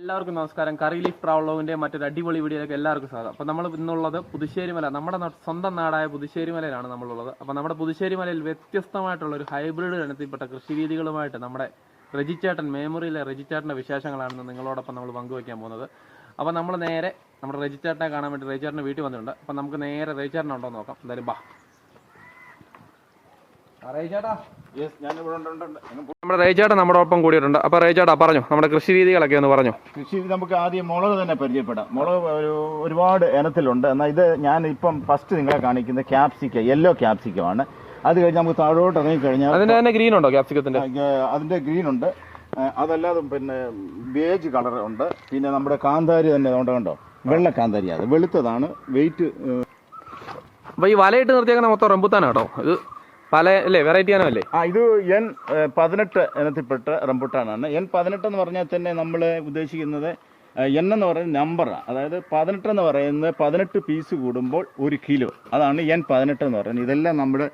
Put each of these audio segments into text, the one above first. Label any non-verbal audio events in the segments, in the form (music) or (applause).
എല്ലാവർക്കും നമസ്കാരം. കറി ലീഫ് ട്രാവലോവിന്റെ മറ്റൊരു അടിപൊളി വീഡിയോയിലേക്ക് എല്ലാവർക്കും സ്വാഗതം. അപ്പോൾ നമ്മൾ ഇന്നുള്ളത് പുതുശ്ശേരിമല നമ്മുടെ സ്വന്തം നാടായ പുതുശ്ശേരിമലയിലാണ് നമ്മളുള്ളത്. അപ്പോൾ നമ്മുടെ പുതുശ്ശേരിമലയിൽ വ്യത്യസ്തമായിട്ടുള്ള ഒരു ഹൈബ്രിഡ് ഇനത്തിൽപ്പെട്ട കൃഷിരീതികളുമായിട്ട് നമ്മുടെ റെജിച്ചേട്ടൻ മേമറിയിലെ റെജിച്ചേട്ടന്റെ വിശേഷങ്ങളാണ് നിങ്ങളോടൊപ്പം നമ്മൾ പങ്കുവയ്ക്കാൻ പോകുന്നത്. അപ്പോൾ നമ്മൾ നേരെ നമ്മുടെ റെജിച്ചേട്ടനെ കാണാൻ വേണ്ടി റെജിച്ചേട്ടന്റെ വീട്ടിൽ വന്നിട്ടുണ്ട്. അപ്പോൾ നമുക്ക് നേരെ എന്ന് നോക്കാം. എന്തായാലും ബാ റേച്ചേട്ടാ യെസ് ഞാനിവിടെ ഉണ്ട്, ഉണ്ട്, ഉണ്ട്. അങ്ങ് പോ- നമ്മുടെ റേച്ചേട്ടൻ നമ്മുടെ ഒപ്പം കൂടിയിട്ടുണ്ട്. അപ്പൊ റേച്ചേട്ടാ പറഞ്ഞു. നമ്മുടെ കൃഷി രീതികളൊക്കെ ഒന്ന് പറഞ്ഞു. കൃഷി നമുക്ക് ആദ്യം മുളക് തന്നെ പരിചയപ്പെടാം. മുളക് ഒരു ഒരുപാട് ഇനത്തിലുണ്ട്. എന്നാൽ ഇത് ഞാൻ ഇപ്പം ഫസ്റ്റ് നിങ്ങളെ കാണിക്കുന്ന ക്യാപ്സിക്ക യെല്ലോ ക്യാപ്സിക്കമാണ് അത് കഴിഞ്ഞ് നമുക്ക് താഴോട്ട് ഇറങ്ങി കഴിഞ്ഞാൽ അതിന്റെ തന്നെ ഗ്രീൻ ഉണ്ടോ ക്യാപ്സിക്കത്തിന്റെ അതിന്റെ ഗ്രീൻ ഉണ്ട്. അതല്ലാതെ പിന്നെ ബേജ് കളർ ഉണ്ട്. പിന്നെ നമ്മുടെ കാന്താരി തന്നെ അതുകൊണ്ട് കണ്ടോ? വെള്ള കാന്താരി അത് വെളുത്തതാണ്. വെയിറ്റ് അപ്പൊ ഈ വലയിട്ട് നിർത്തിയേക്കുന്ന മൊത്തം റംബുത്താനാട്ടോ ഇത് പല അല്ലേ? വെറൈറ്റി ആണല്ലേ? ആ ഇത് എൻ പതിനെട്ട് ഇനത്തിൽപ്പെട്ട റംബുട്ടാനാണ്. എൻ പതിനെട്ട് എന്ന് പറഞ്ഞാൽ തന്നെ നമ്മൾ ഉദ്ദേശിക്കുന്നത് എൻ എന്ന് പറയുന്ന നമ്പറാണ് അതായത് പതിനെട്ട് എന്ന് പറയുന്നത് പതിനെട്ട് പീസ് കൂടുമ്പോൾ ഒരു കിലോ അതാണ് എൻ പതിനെട്ട് എന്ന് പറയുന്നത്. ഇതെല്ലാം നമ്മുടെ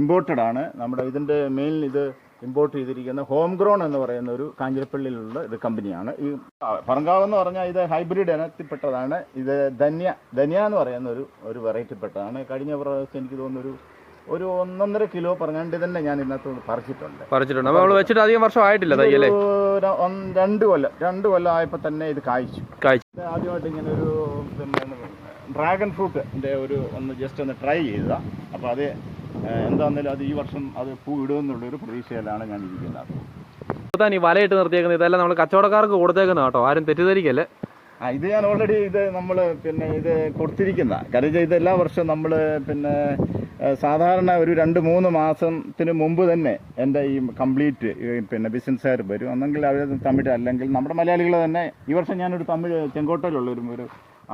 ഇമ്പോർട്ടഡ് ആണ്. നമ്മുടെ ഇതിന്റെ മെയിൻ ഇത് ഇമ്പോർട്ട് ചെയ്തിരിക്കുന്ന ഹോം ഗ്രോൺ എന്ന് പറയുന്ന ഒരു കാഞ്ഞിരപ്പള്ളിയിലുള്ള ഇത് കമ്പനിയാണ് ഈ പറങ്കാവ് എന്ന് പറഞ്ഞാൽ ഇത് ഹൈബ്രിഡ് ഇനത്തിൽപ്പെട്ടതാണ്. ഇത് ധന്യ ധന്യ എന്ന് പറയുന്ന ഒരു ഒരു വെറൈറ്റിപ്പെട്ടതാണ് കഴിഞ്ഞ പ്രാവശ്യം എനിക്ക് തോന്നുന്നു ഒരു ഒന്നൊന്നര കിലോ പറഞ്ഞാണ്ട് തന്നെ ഞാൻ ഇതിനകത്ത് പറിച്ചിട്ടുണ്ട്. പറിച്ചിട്ടുണ്ട്. നമ്മൾ വെച്ചിട്ട് അധികം വർഷം ആയിട്ടില്ല തയ്യല്ലേ ഒരു ഒന്ന് രണ്ട് കൊല്ലം രണ്ട് കൊല്ലം ആയപ്പോൾ തന്നെ ഇത് കായ്ച്ചു. കായ്ച്ചു. ഇത് ആദ്യമായിട്ട് ഇങ്ങനെ ഒരു പിന്നെ ഡ്രാഗൺ ഫ്രൂട്ടിന്റെ ഒരു ഒന്ന് ജസ്റ്റ് ഒന്ന് ട്രൈ ചെയ്തതാ. അപ്പോൾ അത് എന്താണെന്നാലും അത് ഈ വർഷം അത് പൂ ഇടുമെന്നുള്ളൊരു പ്രതീക്ഷയിലാണ് ഞാൻ ഇരിക്കുന്നത്. ഈ വലയിട്ട് നിർത്തിയേക്കുന്നത് ഇതെല്ലാം നമ്മൾ കച്ചവടക്കാർക്ക് കൊടുത്തേക്കുന്ന കേട്ടോ. ആരും തെറ്റിദ്ധരിക്കല്ലേ? ആ ഇത് ഞാൻ ഓൾറെഡി ഇത് നമ്മൾ പിന്നെ ഇത് കൊടുത്തിരിക്കുന്ന. കാര്യം ഇത് എല്ലാ വർഷവും നമ്മൾ പിന്നെ സാധാരണ ഒരു രണ്ട് മൂന്ന് മാസത്തിന് മുമ്പ് തന്നെ എന്റെ ഈ കംപ്ലീറ്റ് പിന്നെ ബിസിനസ്സുകാർ വരും. ഒന്നെങ്കിൽ അവർ തമിഴ് അല്ലെങ്കിൽ നമ്മുടെ മലയാളികൾ തന്നെ ഈ വർഷം ഞാനൊരു തമിഴ് ചെങ്കോട്ടയിലുള്ള ഒരു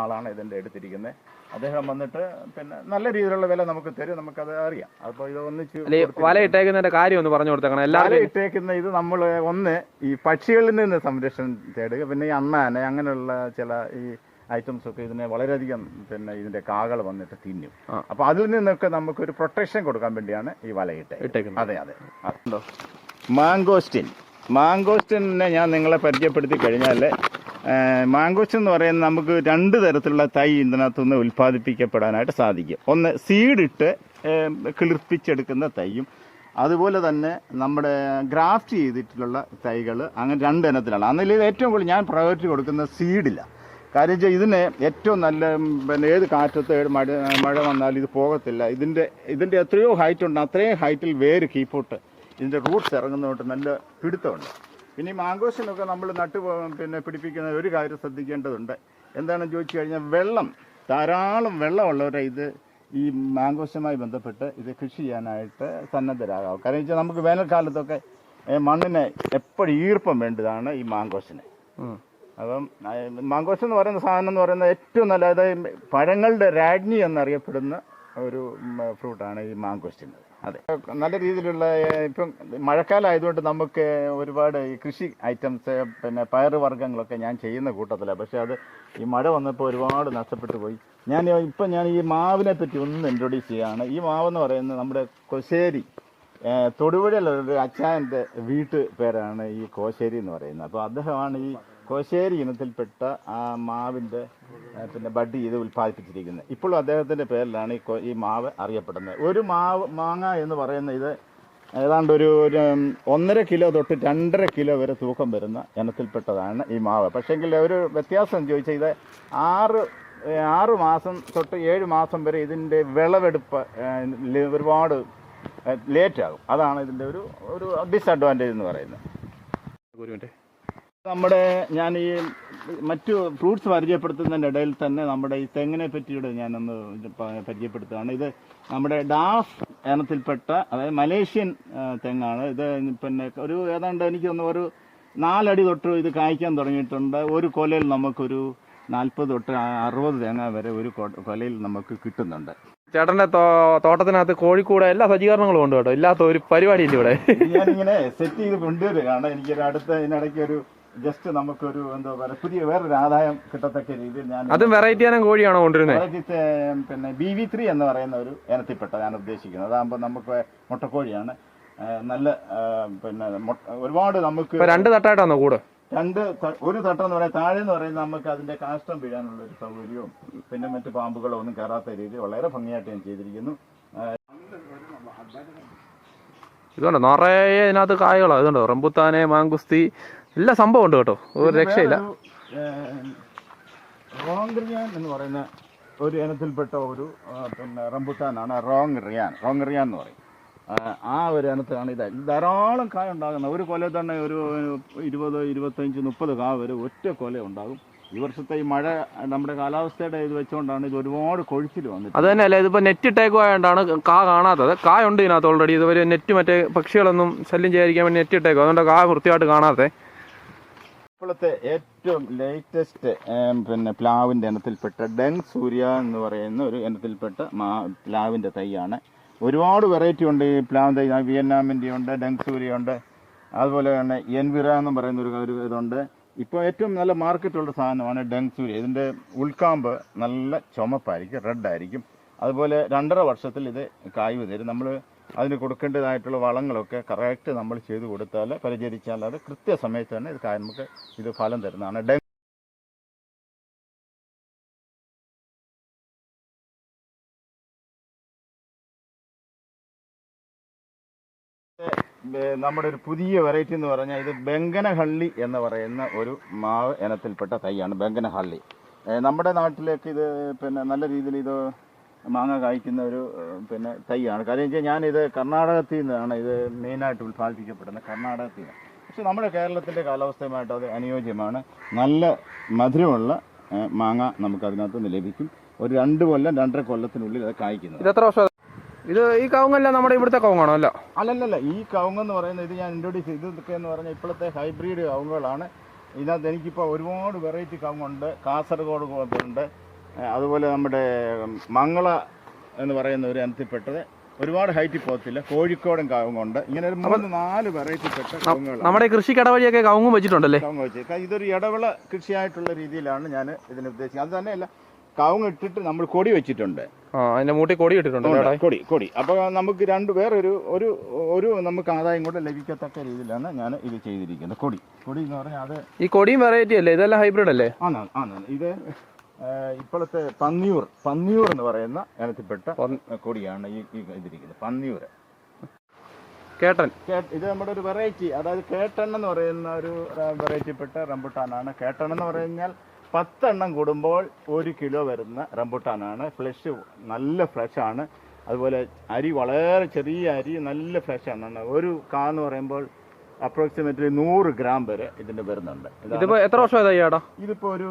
ആളാണ് ഇതിന്റെ എടുത്തിരിക്കുന്നത് അദ്ദേഹം വന്നിട്ട് പിന്നെ നല്ല രീതിയിലുള്ള വില നമുക്ക് തരും നമുക്കത് അറിയാം. അപ്പോൾ ഇത് ഒന്നിച്ച് വല ഇട്ടേക്കുന്നതിന്റെ കാര്യം ഒന്ന് പറഞ്ഞു കൊടുത്തേക്കണം. വല എല്ലാവരും ഇട്ടേക്കുന്ന ഇത് നമ്മൾ ഒന്ന് ഈ പക്ഷികളിൽ നിന്ന് സംരക്ഷണം തേടുക പിന്നെ ഈ അണ്ണാന അങ്ങനെയുള്ള ചില ഈ ഐറ്റംസ് ഒക്കെ ഇതിനെ വളരെയധികം പിന്നെ ഇതിന്റെ കാകൾ വന്നിട്ട് തിന്നും. അപ്പൊ അതിൽ നിന്നൊക്കെ നമുക്ക് ഒരു പ്രൊട്ടക്ഷൻ കൊടുക്കാൻ വേണ്ടിയാണ് ഈ വല ഇട്ടേക്കുന്നത്. അതെ അതെ. മാങ്കോസ്റ്റിൻ. മാങ്കോസ്റ്റിനെ ഞാൻ നിങ്ങളെ പരിചയപ്പെടുത്തി കഴിഞ്ഞാൽ മാങ്കോസ്റ്റിൻ എന്ന് പറയുന്നത് നമുക്ക് രണ്ട് തരത്തിലുള്ള തൈ ഇതിനകത്തുനിന്ന് ഉൽപ്പാദിപ്പിക്കപ്പെടാനായിട്ട് സാധിക്കും. ഒന്ന് സീഡിട്ട് കിളിർപ്പിച്ചെടുക്കുന്ന തൈയും അതുപോലെ തന്നെ നമ്മുടെ ഗ്രാഫ്റ്റ് ചെയ്തിട്ടുള്ള തൈകൾ അങ്ങനെ രണ്ട് ഇനത്തിലാണ്. അതിൽ ഏറ്റവും കൂടുതൽ ഞാൻ പ്രയോറിറ്റി കൊടുക്കുന്ന സീഡില്ല. കാര്യം വെച്ചാൽ ഇതിന് ഏറ്റവും നല്ല പിന്നെ ഏത് കാറ്റത്ത് ഏത് മഴ മഴ വന്നാലും ഇത് പോകത്തില്ല. ഇതിന്റെ ഇതിന്റെ എത്രയോ ഹൈറ്റ് ഉണ്ട്. അത്രയും ഹൈറ്റിൽ വേര് കീപ്പോട്ട് ഇതിന്റെ റൂട്ട്സ് ഇറങ്ങുന്നതുകൊണ്ട് നല്ല പിടുത്തമുണ്ട്. പിന്നെ ഈ മാങ്കോസിനൊക്കെ നമ്മൾ നട്ട് പിന്നെ പിടിപ്പിക്കുന്ന ഒരു കാര്യം ശ്രദ്ധിക്കേണ്ടതുണ്ട്. എന്താണെന്ന് ചോദിച്ചു കഴിഞ്ഞാൽ വെള്ളം ധാരാളം വെള്ളമുള്ളവരെ ഇത് ഈ മാങ്കോസുമായി ബന്ധപ്പെട്ട് ഇത് കൃഷി ചെയ്യാനായിട്ട് സന്നദ്ധരാകാം. കാരണം വെച്ചാൽ നമുക്ക് വേനൽക്കാലത്തൊക്കെ മണ്ണിനെ എപ്പോഴും ഈർപ്പം വേണ്ടതാണ് ഈ മാങ്കോസിന്. അപ്പം മാങ്കോസ് എന്ന് പറയുന്ന സാധനം എന്ന് പറയുന്നത് ഏറ്റവും നല്ല അതായത് പഴങ്ങളുടെ രാജ്ഞി എന്നറിയപ്പെടുന്ന ഒരു ഫ്രൂട്ടാണ് ഈ മാങ്കോസ്റ്റിൻ അതെ. നല്ല രീതിയിലുള്ള ഇപ്പം മഴക്കാലമായതുകൊണ്ട് നമുക്ക് ഒരുപാട് ഈ കൃഷി ഐറ്റംസ് പിന്നെ പയർ വർഗങ്ങളൊക്കെ ഞാൻ ചെയ്യുന്ന കൂട്ടത്തിലാണ് പക്ഷേ അത് ഈ മഴ വന്നപ്പോൾ ഒരുപാട് നഷ്ടപ്പെട്ടു പോയി. ഞാൻ ഇപ്പം ഞാൻ ഈ മാവിനെ പറ്റി ഒന്ന് ഇൻട്രൊഡ്യൂസ് ചെയ്യുകയാണ്. ഈ മാവെന്ന് പറയുന്നത് നമ്മുടെ കൊശ്ശേരി ഏഹ് തൊടുപുഴയിലുള്ള ഒരു അച്ചായന്റെ വീട്ട് പേരാണ് ഈ കോശേരി എന്ന് പറയുന്നത്. അപ്പോൾ അദ്ദേഹമാണ് ഈ കോശ്ശേരി ഇനത്തിൽപ്പെട്ട ആ മാവിന്റെ പിന്നെ ബഡ് ചെയ്ത് ഉൽപ്പാദിപ്പിച്ചിരിക്കുന്നത്. ഇപ്പോഴും അദ്ദേഹത്തിന്റെ പേരിലാണ് ഈ ഈ മാവ് അറിയപ്പെടുന്നത്. ഒരു മാവ് മാങ്ങ എന്ന് പറയുന്ന ഇത് ഏതാണ്ട് ഒരു ഒന്നര കിലോ തൊട്ട് രണ്ടര കിലോ വരെ തൂക്കം വരുന്ന ഇനത്തിൽപ്പെട്ടതാണ് ഈ മാവ്. പക്ഷേങ്കിൽ ഒരു വ്യത്യാസം ചോദിച്ചാൽ ഇത് ആറ് ആറ് മാസം തൊട്ട് ഏഴ് മാസം വരെ ഇതിന്റെ വിളവെടുപ്പ് ഒരുപാട് ലേറ്റ് ആകും അതാണ് ഇതിന്റെ ഒരു ഒരു ഡിസഡ്വാന്റേജ് എന്ന് പറയുന്നത്. നമ്മുടെ ഞാൻ ഈ മറ്റു ഫ്രൂട്ട്സ് പരിചയപ്പെടുത്തുന്നതിന്റെ ഇടയിൽ തന്നെ നമ്മുടെ ഈ തെങ്ങിനെ പറ്റിയുടെ ഞാനൊന്ന് പരിചയപ്പെടുത്തുകയാണ്. ഇത് നമ്മുടെ ഡാഫ് ഇനത്തിൽപ്പെട്ട അതായത് മലേഷ്യൻ തെങ്ങാണ്. ഇത് പിന്നെ ഒരു ഏതാണ്ട് എനിക്ക് തോന്നുന്നു ഒരു നാലടി തൊട്ട് ഇത് കായ്ക്കാൻ തുടങ്ങിയിട്ടുണ്ട്. ഒരു കൊലയിൽ നമുക്കൊരു നാൽപ്പത് തൊട്ട് അറുപത് തേങ്ങ വരെ ഒരു കൊലയിൽ നമുക്ക് കിട്ടുന്നുണ്ട്. ചേട്ടന്റെ തോട്ടത്തിനകത്ത് കോഴിക്കൂട് എല്ലാ സജ്ജീകരണങ്ങളും ഉണ്ട് കേട്ടോ. ഇല്ലാത്ത ഒരു പരിപാടിയില്ല ഇവിടെ. ഞാനിങ്ങനെ സെറ്റ് ചെയ്ത് കൊണ്ടുവരികയാണ്. എനിക്കൊരു അടുത്ത ഇതിനിടയ്ക്ക് ഒരു ജസ്റ്റ് നമുക്കൊരു എന്താ പറയുക പുതിയ വേറൊരു ആദായം കിട്ടത്തക്ക രീതിയിൽ ഞാൻ അതും വെറൈറ്റി ആനം കോഴിയാണോ കൊണ്ടുവരുന്നത് വെറൈറ്റി പിന്നെ ബി വി ത്രീ എന്ന് പറയുന്ന ഒരു ഇനത്തിൽപ്പെട്ട ഞാൻ ഉദ്ദേശിക്കുന്നത്. അതാകുമ്പോൾ നമുക്ക് മുട്ടക്കോഴിയാണ്. ആ, നല്ല ആ, പിന്നെ മുട്ട- ഒരുപാട് നമുക്ക് ഇപ്പൊ രണ്ട് തട്ടായിട്ടാണോ കൂട്? രണ്ട് ത- ഒരു തട്ടം എന്ന് പറയാം താഴെ എന്ന് പറയുന്നത് നമുക്ക് അതിന്റെ കാഷ്ടം വീഴാനുള്ള ഒരു സൗകര്യവും പിന്നെ മറ്റു പാമ്പുകളോ ഒന്നും കയറാത്ത രീതിയിൽ വളരെ ഭംഗിയായിട്ട് ഞാൻ ചെയ്തിരിക്കുന്നു. ഇതുകൊണ്ട് നിറയെ ഇതിനകത്ത് കായകളാണ് ഇതുണ്ട്? റംബുത്താനെ മാങ്കുസ്തി എല്ലാ സംഭവം ഉണ്ട് കേട്ടോ. ഒരു രക്ഷയില്ല. റോങ് റിയാൻ എന്ന് പറയുന്ന ഒരു ഇനത്തിൽപ്പെട്ട ഒരു പിന്നെ റംബുട്ടാനാണ് റോങ് റിയാൻ റോങ് റിയാൻ എന്ന് പറയും. ആ, ഒരു ഇനത്തിലാണ് ഇത്. ധാരാളം കായ ഉണ്ടാകുന്നത് ഒരു കൊല തന്നെ ഒരു ഇരുപത് ഇരുപത്തഞ്ച് മുപ്പത് കായ വരെ ഒറ്റ കൊല ഉണ്ടാകും. ഈ വർഷത്തെ ഈ മഴ നമ്മുടെ കാലാവസ്ഥയുടെ ഇത് വെച്ചുകൊണ്ടാണ് ഇത് ഒരുപാട് കൊഴിച്ചിൽ വന്നത് അത് തന്നെയല്ല ഇതിപ്പോൾ നെറ്റ് ഇട്ടേക്കുവായോണ്ടാണ് കാ കാണാത്തത്. കായ ഉണ്ട് ഇതിനകത്ത് ഓൾറെഡി ഇതുവരെ നെറ്റ് മറ്റേ പക്ഷികളൊന്നും ശല്യം ചെയ്യാതിരിക്കാൻ വേണ്ടി നെറ്റ് ഇട്ടേക്കും അതുകൊണ്ട് കാ വൃത്തിയായിട്ട് കാണാത്തെ ഇപ്പോഴത്തെ ഏറ്റവും ലേറ്റസ്റ്റ് പിന്നെ പ്ലാവിന്റെ ഇനത്തിൽപ്പെട്ട ഡെൻ സൂര്യ എന്ന് പറയുന്ന ഒരു ഇനത്തിൽപ്പെട്ട മാ പ്ലാവിന്റെ തൈയാണ്. ഒരുപാട് വെറൈറ്റി ഉണ്ട്. ഈ പ്ലാവ് തൈ വിയറ്റ്നാമിന്റെ ഉണ്ട് ഡെങ് സൂര്യ ഉണ്ട്. അതുപോലെ തന്നെ എൻവിറ എന്ന് പറയുന്ന ഒരു ഒരു ഇതുണ്ട്. ഇപ്പോൾ ഏറ്റവും നല്ല മാർക്കറ്റുള്ള സാധനമാണ് ഡെങ് സൂര്യ. ഇതിന്റെ ഉൾക്കാമ്പ് നല്ല ചുമപ്പായിരിക്കും റെഡ് ആയിരിക്കും. അതുപോലെ രണ്ടര വർഷത്തിൽ ഇത് കായ് തരും. നമ്മൾ അതിന് കൊടുക്കേണ്ടതായിട്ടുള്ള വളങ്ങളൊക്കെ കറക്റ്റ് നമ്മൾ ചെയ്തു കൊടുത്താൽ പരിചരിച്ചാൽ അത് കൃത്യസമയത്ത് തന്നെ ഇത് നമുക്ക് ഇത് ഫലം തരുന്നതാണ്. നമ്മുടെ ഒരു പുതിയ വെറൈറ്റി എന്ന് പറഞ്ഞാൽ ഇത് ബെങ്കനഹള്ളി എന്ന് പറയുന്ന ഒരു മാവ് ഇനത്തിൽപ്പെട്ട തൈയാണ് ബെങ്കനഹള്ളി. ഏ, നമ്മുടെ നാട്ടിലേക്ക് ഇത് പിന്നെ നല്ല രീതിയിൽ ഇത് മാങ്ങ കായ്ക്കുന്ന ഒരു പിന്നെ തൈയാണ്. കാര്യം വെച്ചാൽ ഞാനിത് കർണാടകത്തിൽ നിന്നാണ് ഇത് മെയിനായിട്ട് ഉൽപ്പാദിപ്പിക്കപ്പെടുന്നത് കർണാടകത്തിൽ നിന്ന്. പക്ഷെ നമ്മുടെ കേരളത്തിന്റെ കാലാവസ്ഥയുമായിട്ട് അത് അനുയോജ്യമാണ്. നല്ല മധുരമുള്ള മാങ്ങ നമുക്ക് അതിനകത്ത് നിന്ന് ലഭിക്കും. ഒരു രണ്ട് കൊല്ലം രണ്ടര കൊല്ലത്തിനുള്ളിൽ അത് കായ്ക്കുന്നത്. ഇത് എത്ര വർഷം ഇത് ഈ കവുങ്ങല്ല നമ്മുടെ ഇവിടുത്തെ കവുങ്ങാണോ അല്ല? അല്ലല്ല ഈ കവുങ്ങ് എന്ന് പറയുന്നത് ഇത് ഞാൻ ഇൻട്രൊഡ്യൂസ് ഇതൊക്കെ എന്ന് പറഞ്ഞാൽ ഇപ്പോഴത്തെ ഹൈബ്രിഡ് കവുങ്ങുകളാണ്. ഇതിനകത്ത് എനിക്കിപ്പോൾ ഒരുപാട് വെറൈറ്റി കവുങ്ങുണ്ട്. കാസർഗോഡ് ഉണ്ട്. അതുപോലെ നമ്മുടെ മംഗള എന്ന് പറയുന്ന ഒരു ഇനത്തിൽപ്പെട്ടത് ഒരുപാട് ഹൈറ്റിൽ പോകത്തില്ല. കോഴിക്കോടൻ കവുങ്ങുണ്ട്. ഇങ്ങനെ ഒരു മൂന്ന് നാല് വെറൈറ്റി പെട്ട കവുങ്ങുകൾ നമ്മുടെ കൃഷി കടവഴിയൊക്കെ കവുങ്ങും വെച്ചിട്ടുണ്ടല്ലേ? കവുങ്ങ് വെച്ച്. ഇതൊരു ഇടവിള കൃഷിയായിട്ടുള്ള രീതിയിലാണ് ഞാൻ ഇതിന് ഉദ്ദേശിക്കുന്നത് അത് തന്നെയല്ല കവുങ്ങ് ഇട്ടിട്ട് നമ്മൾ കൊടി വെച്ചിട്ടുണ്ട്. അതിന്റെ മൂട്ടി കൊടി ഇട്ടിട്ടുണ്ട് കൊടി കൊടി. അപ്പോൾ നമുക്ക് രണ്ട് വേറൊരു ഒരു ഒരു നമുക്ക് ആദായം കൂടെ ലഭിക്കത്തക്ക രീതിയിലാണ് ഞാൻ ഇത് ചെയ്തിരിക്കുന്നത്. കൊടി. കൊടി എന്ന് പറഞ്ഞാൽ അത് ഈ കൊടിയും വെറൈറ്റി അല്ലേ? ഇതെല്ലാം ഹൈബ്രിഡ് അല്ലേ? ആ ആണ് ഇത് ഇപ്പോഴത്തെ പന്നിയൂർ പന്നിയൂർ എന്ന് പറയുന്ന ഇനത്തിൽപ്പെട്ട കൊടിയാണ് ഈ ഇതിരിക്കുന്നത്. പന്നിയൂർ കേട്ടൻ. ഇത് നമ്മുടെ ഒരു വെറൈറ്റി അതായത് കേട്ടൻ എന്ന് പറയുന്ന ഒരു വെറൈറ്റിപ്പെട്ട റംബുട്ടാനാണ്. കേട്ടൻ എന്ന് പറഞ്ഞാൽ പത്തെണ്ണം കൂടുമ്പോൾ ഒരു കിലോ വരുന്ന റംബുട്ടാനാണ്. ഫ്ലഷ് നല്ല ഫ്ലഷ് ആണ്. അതുപോലെ അരി വളരെ ചെറിയ അരി നല്ല ഫ്ലഷ് ആണ്. ഒരു കാ എന്ന് പറയുമ്പോൾ അപ്രോക്സിമേറ്റ്ലി നൂറ് ഗ്രാം വരെ ഇതിന്റെ വരുന്നുണ്ട്. ഇതിപ്പോ എത്ര വർഷമായി ഇതിപ്പോ ഒരു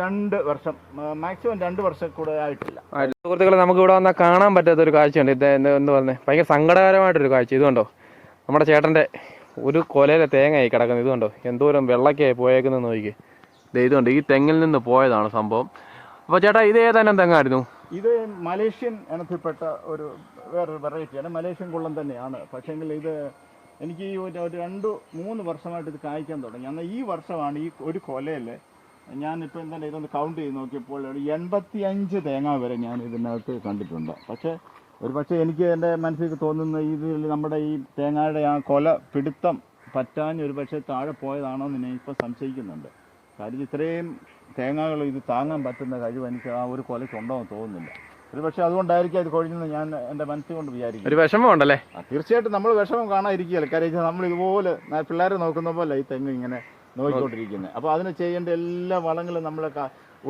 രണ്ട് വർഷം മാക്സിമം രണ്ട് വർഷം കൂടെ ആയിട്ടില്ല. സുഹൃത്തുക്കളെ നമുക്ക് ഇവിടെ വന്നാൽ കാണാൻ പറ്റാത്ത ഒരു കാഴ്ചയുണ്ട്. ഇത് എന്ന് പറഞ്ഞത് ഭയങ്കര സങ്കടകരമായിട്ടൊരു കാഴ്ച. ഇതുകൊണ്ടോ നമ്മുടെ ചേട്ടന്റെ ഒരു കൊലയിലെ തേങ്ങയായി കിടക്കുന്നത്. ഇതുകൊണ്ടോ എന്തോരം വെള്ളക്കായി പോയേക്കുന്നത് നോക്കി ഇതുകൊണ്ട് ഈ തെങ്ങിൽ നിന്ന് പോയതാണ് സംഭവം. അപ്പോൾ ചേട്ടാ ഇത് ഏതാനും തെങ്ങായിരുന്നു? ഇത് മലേഷ്യൻ ഇനത്തിൽപ്പെട്ട ഒരു വേറൊരു വെറൈറ്റിയാണ്. മലേഷ്യൻ കുള്ളം തന്നെയാണ്. പക്ഷേങ്കിൽ ഇത് എനിക്ക് ഒരു രണ്ട് മൂന്ന് വർഷമായിട്ട് ഇത് കായ്ക്കാൻ തുടങ്ങി. എന്നാൽ ഈ വർഷമാണ് ഈ ഒരു കൊലയിൽ ഞാനിപ്പോൾ എന്തായാലും ഇതൊന്ന് കൗണ്ട് ചെയ്ത് നോക്കിയപ്പോൾ ഒരു എൺപത്തി അഞ്ച് തേങ്ങ വരെ ഞാൻ ഇതിനകത്ത് കണ്ടിട്ടുണ്ട്. പക്ഷേ ഒരു പക്ഷേ എനിക്ക് എന്റെ മനസ്സിൽ തോന്നുന്ന ഇതിൽ നമ്മുടെ ഈ തേങ്ങയുടെ ആ കൊല പിടുത്തം പറ്റാൻ ഒരു പക്ഷേ താഴെ പോയതാണോ എന്ന് ഞാൻ ഇപ്പോൾ സംശയിക്കുന്നുണ്ട്. കാര്യം ഇത്രയും തേങ്ങകൾ ഇത് താങ്ങാൻ പറ്റുന്ന കഴിവ് എനിക്ക് ആ ഒരു കൊലയ്ക്കുണ്ടോ എന്ന് തോന്നുന്നില്ല. ഒരു പക്ഷേ അതുകൊണ്ടായിരിക്കും അത് കൊഴിഞ്ഞെന്ന് ഞാൻ എന്റെ മനസ്സിൽ കൊണ്ട് വിചാരിക്കും ഒരു വിഷമം ഉണ്ടല്ലേ? തീർച്ചയായിട്ടും നമ്മൾ വിഷമം കാണാതിരിക്കുകയല്ലേ? കാര്യം നമ്മൾ ഇതുപോലെ പിള്ളേരെ നോക്കുന്ന പോലെ ഈ തെങ്ങ് ഇങ്ങനെ നോക്കിക്കൊണ്ടിരിക്കുന്നത് അപ്പോൾ അതിന് ചെയ്യേണ്ട എല്ലാ വളങ്ങളും നമ്മൾ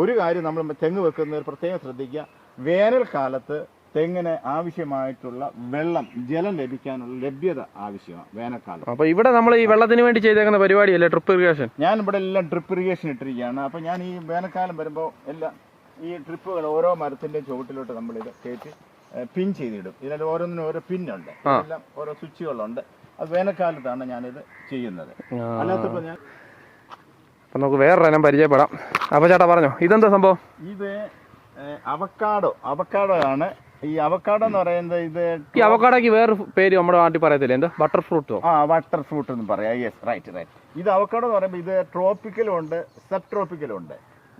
ഒരു കാര്യം നമ്മൾ തെങ്ങ് വെക്കുന്നതിൽ പ്രത്യേകം ശ്രദ്ധിക്കുക. വേനൽക്കാലത്ത് തെങ്ങിന് ആവശ്യമായിട്ടുള്ള വെള്ളം ജലം ലഭിക്കാനുള്ള ലഭ്യത ആവശ്യമാണ് വേനൽക്കാലം അപ്പൊ ഇവിടെ നമ്മൾ ഈ വെള്ളത്തിന് വേണ്ടി ചെയ്തേക്കുന്ന പരിപാടിയല്ലേ ഡ്രിപ്പ് ഇറിഗേഷൻ? ഞാൻ ഇവിടെ എല്ലാം ഡ്രിപ്പ് ഇറിഗേഷൻ ഇട്ടിരിക്കുകയാണ്. അപ്പൊ ഞാൻ ഈ വേനൽക്കാലം വരുമ്പോൾ എല്ലാം ഈ ഡ്രിപ്പുകൾ ഓരോ മരത്തിന്റെ ചുവട്ടിലോട്ട് നമ്മൾ ഇത് കയറ്റി പിൻ ചെയ്തിടും. ഇതിൽ ഓരോന്നിനും ഓരോ പിന്നുണ്ട്. എല്ലാം ഓരോ സ്വിച്ചുകളുണ്ട്. അത് വേനൽക്കാലത്താണ് ഞാനിത് ചെയ്യുന്നത്. അല്ലാത്തപ്പോൾ ഞാൻ അപ്പം നമുക്ക് വേറൊരു ഇനം പരിചയപ്പെടാം. അപ്പോൾ ചേട്ടാ പറഞ്ഞോ ഇതെന്താ സംഭവം? ഇത് അവക്കാടോ അവക്കാടോ ആണ്. ഈ അവക്കാടോ എന്ന് പറയുന്നത് ഇത് ഈ അവക്കാടക്ക് വേറെ പേര് നമ്മുടെ നാട്ടിൽ പറയത്തില്ലേ? എന്താ? ബട്ടർ ഫ്രൂട്ടോ ആ ബട്ടർ ഫ്രൂട്ട് എന്ന് പറയാം. യെസ് റൈറ്റ് റൈറ്റ് ഇത് അവക്കാടോ എന്ന് പറയുമ്പോൾ ഇത് ട്രോപ്പിക്കലും ഉണ്ട് സബ് ട്രോപ്പിക്കലും ഉണ്ട്.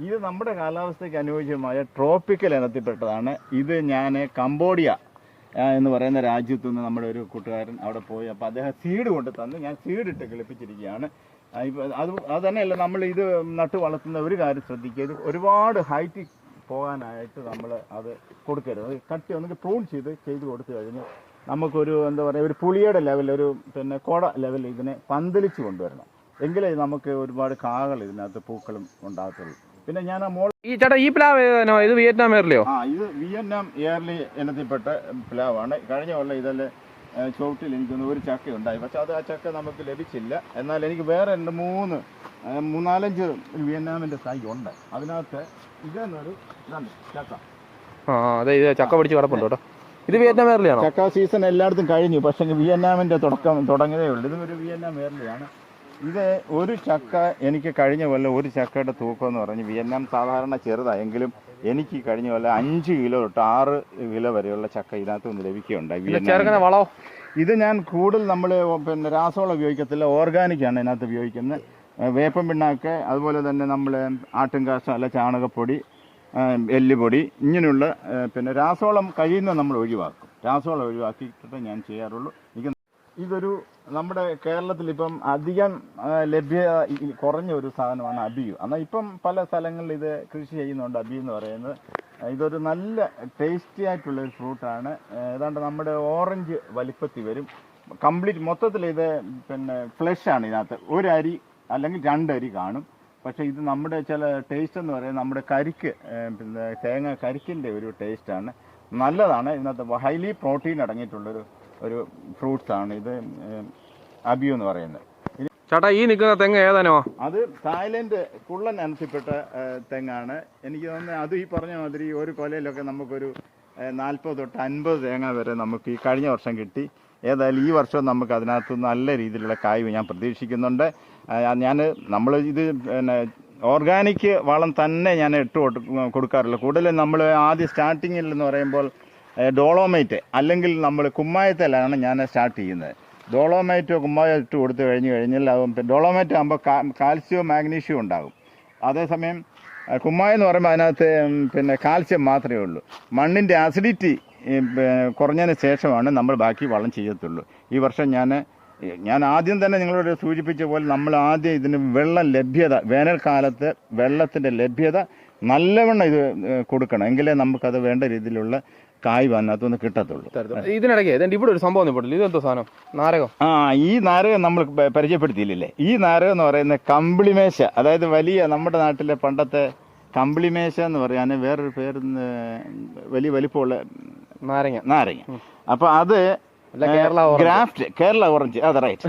ഇത് നമ്മുടെ കാലാവസ്ഥയ്ക്ക് അനുയോജ്യമായ ട്രോപ്പിക്കൽ ഇനത്തിൽപ്പെട്ടതാണ്. ഇത് ഞാൻ കംബോഡിയ എന്ന് പറയുന്ന രാജ്യത്തു നിന്ന് നമ്മുടെ ഒരു കൂട്ടുകാരൻ അവിടെ പോയി. അപ്പോൾ അദ്ദേഹം സീഡ് കൊണ്ട് തന്ന് ഞാൻ സീഡ് ഇട്ട് കിളിപ്പിച്ചിരിക്കുകയാണ്. അത് അത് തന്നെയല്ല നമ്മൾ ഇത് നട്ട് വളർത്തുന്ന ഒരു കാര്യം ശ്രദ്ധിക്കുക. ഇത് ഒരുപാട് ഹൈറ്റ് പോകാനായിട്ട് നമ്മൾ അത് കൊടുക്കരുത്. കട്ട് ഒന്നുകിൽ പ്രൂൺ ചെയ്ത് ചെയ്ത് കൊടുത്തു കഴിഞ്ഞ് നമുക്കൊരു എന്താ പറയുക ഒരു പുളിയുടെ ലെവൽ ഒരു പിന്നെ കോട ലെവൽ ഇതിനെ പന്തലിച്ച് കൊണ്ടുവരണം. എങ്കിലേ നമുക്ക് ഒരുപാട് കാകൾ ഇതിനകത്ത് പൂക്കളും ഉണ്ടാകത്തുള്ളൂ. പിന്നെ ഞാൻ ആ മോൾ ഈ ചേട്ടാ ഈ പ്ലാവ് ഏതാണോ ഇത് വിയറ്റ്നാം എയർലിയോ ആ ഇത് വിയറ്റ്നാം എയർലി ഇനത്തിൽപ്പെട്ട പ്ലാവാണ്. കഴിഞ്ഞ കൊല്ലം ഇതിൽ ചുവട്ടിൽ എനിക്കൊന്ന് ഒരു ചക്ക ഉണ്ടായി പക്ഷെ അത് ആ ചക്ക നമുക്ക് ലഭിച്ചില്ല. എന്നാൽ എനിക്ക് വേറെ രണ്ട് മൂന്ന് മൂന്നാലഞ്ച് വിയറ്റ്നാമിന്റെ തൈ ഉണ്ട്. അതിനകത്ത് ഇതെന്നൊരു ഇതാണ് ചക്ക. ആ അതെ ഇത് ചക്ക പിടിച്ച് കിടപ്പുണ്ട് കേട്ടോ. ഇത് വിയറ്റ്നാം മേറിലെയാണോ ചക്ക സീസൺ എല്ലായിടത്തും കഴിഞ്ഞു. പക്ഷേ വിയറ്റ്നാമിന്റെ തുടക്കം തുടങ്ങിയതേ ഉള്ളൂ. ഇതും ഒരു വിയറ്റ്നാം വേർലിയാണ് ഇത് ഒരു ചക്ക എനിക്ക് കഴിഞ്ഞ കൊല്ലം ഒരു ചക്കയുടെ തൂക്കം എന്ന് പറഞ്ഞ് വിയറ്റ്നാം സാധാരണ ചെറുതായെങ്കിലും എനിക്ക് കഴിഞ്ഞ പോലെ അഞ്ച് കിലോ തൊട്ട് ആറ് കിലോ വരെയുള്ള ചക്ക ഇതിനകത്ത് നിന്ന് ലഭിക്കുകയുണ്ടായി. വളോ? ഇത് ഞാൻ കൂടുതൽ നമ്മൾ പിന്നെ രാസവളം ഉപയോഗിക്കത്തില്ല ഓർഗാനിക്കാണ് ഇതിനകത്ത് ഉപയോഗിക്കുന്നത്. വേപ്പം പിണ്ണാക്ക് അതുപോലെ തന്നെ നമ്മൾ ആട്ടുംകാശം അല്ല ചാണകപ്പൊടി എല്ലുപൊടി ഇങ്ങനെയുള്ള പിന്നെ രാസവളം കഴിയുന്ന നമ്മൾ ഒഴിവാക്കും. രാസവളം ഒഴിവാക്കിയിട്ട് ഞാൻ ചെയ്യാറുള്ളൂ. എനിക്ക് ഇതൊരു നമ്മുടെ കേരളത്തിൽ ഇപ്പം അധികം ലഭ്യ കുറഞ്ഞ ഒരു സാധനമാണ് അബിയു. എന്നാൽ ഇപ്പം പല സ്ഥലങ്ങളിൽ ഇത് കൃഷി ചെയ്യുന്നുണ്ട് അബി എന്ന് പറയുന്നത്. ഇതൊരു നല്ല ടേസ്റ്റി ആയിട്ടുള്ള ഒരു ഫ്രൂട്ടാണ്. ഏതാണ്ട് നമ്മുടെ ഓറഞ്ച് വലിപ്പത്തിൽ വരും. കംപ്ലീറ്റ് മൊത്തത്തിൽ ഇത് പിന്നെ ഫ്ലഷ് ആണ് ഇതിനകത്ത്. ഒരു അരി അല്ലെങ്കിൽ രണ്ടരി കാണും. പക്ഷേ ഇത് നമ്മുടെ ചില ടേസ്റ്റ് എന്ന് പറയുന്നത് നമ്മുടെ കരിക്ക് പിന്നെ തേങ്ങ കരിക്കിന്റെ ഒരു ടേസ്റ്റാണ് നല്ലതാണ്. ഇതിനകത്ത് ഹൈലി പ്രോട്ടീൻ അടങ്ങിയിട്ടുള്ളൊരു ഒരു ഫ്രൂട്ട്സ് ആണ് ഇത് അബിയു എന്ന് പറയുന്നത്. ചേട്ടാ ഈ നിൽക്കുന്ന തെങ്ങ് ഏതാനോ? അത് തായ്ലൻഡ് കുള്ളൻ അനസിപ്പെട്ട തെങ്ങാണ്. എനിക്ക് തോന്നുന്നത് അത് ഈ പറഞ്ഞ മാതിരി ഒരു കൊലയിലൊക്കെ നമുക്കൊരു നാൽപ്പത് തൊട്ട് അൻപത് തേങ്ങ വരെ നമുക്ക് ഈ കഴിഞ്ഞ വർഷം കിട്ടി. ഏതായാലും ഈ വർഷം നമുക്ക് അതിനകത്ത് നല്ല രീതിയിലുള്ള കായ് ഞാൻ പ്രതീക്ഷിക്കുന്നുണ്ട്. ഞാൻ നമ്മൾ ഇത് പിന്നെ ഓർഗാനിക് വളം തന്നെ ഞാൻ ഇട്ട് കൊടുക്കാറുള്ളൂ കൊടുക്കാറില്ല. കൂടുതലും നമ്മൾ ആദ്യം സ്റ്റാർട്ടിങ്ങിൽ എന്ന് പറയുമ്പോൾ ഡോളോമൈറ്റ് അല്ലെങ്കിൽ നമ്മൾ കുമ്മായത്തിലാണ് ഞാൻ സ്റ്റാർട്ട് ചെയ്യുന്നത്. ഡോളോമൈറ്റോ കുമ്മായത്തോ ഇട്ട് കൊടുത്തു കഴിഞ്ഞ് കഴിഞ്ഞാൽ അത് ഡോളോമൈറ്റ് ആകുമ്പോൾ കാൽസ്യവും മാഗ്നീഷ്യവും ഉണ്ടാകും. അതേസമയം കുമ്മായം എന്ന് പറയുമ്പോൾ അതിനകത്ത് പിന്നെ കാൽസ്യം മാത്രമേ ഉള്ളൂ. മണ്ണിന്റെ ആസിഡിറ്റി കുറഞ്ഞതിന് ശേഷമാണ് നമ്മൾ ബാക്കി വളം ചെയ്യത്തുള്ളൂ. ഈ വർഷം ഞാൻ ഞാൻ ആദ്യം തന്നെ നിങ്ങളോട് സൂചിപ്പിച്ച പോലെ നമ്മൾ ആദ്യം ഇതിന് വെള്ളം ലഭ്യത വേനൽക്കാലത്ത് വെള്ളത്തിന്റെ ലഭ്യത നല്ലവണ്ണം ഇത് കൊടുക്കണം. എങ്കിലേ നമുക്കത് വേണ്ട രീതിയിലുള്ള കായ് അതിനകത്തുനിന്ന് കിട്ടത്തുള്ളൂ. ഇതിനിടയ്ക്ക് ഏതാണ്ട് ഇവിടെ ഒരു സംഭവം നിൽപ്പുണ്ടല്ലോ ഇതെന്തോ സാധനം? നാരകം. ആ ഈ നാരകം നമ്മൾ പരിചയപ്പെടുത്തിയില്ലേ ഈ നാരകം എന്ന് പറയുന്ന കമ്പിളിമേശ അതായത് വലിയ നമ്മുടെ നാട്ടിലെ പണ്ടത്തെ കമ്പിളിമേശ എന്ന് പറയാൻ വേറൊരു പേര് വലിയ വലിപ്പമുള്ള നാരങ്ങ. നാരങ്ങ. അപ്പൊ അത്. Graft Kerala orange. അതെ റൈറ്റ്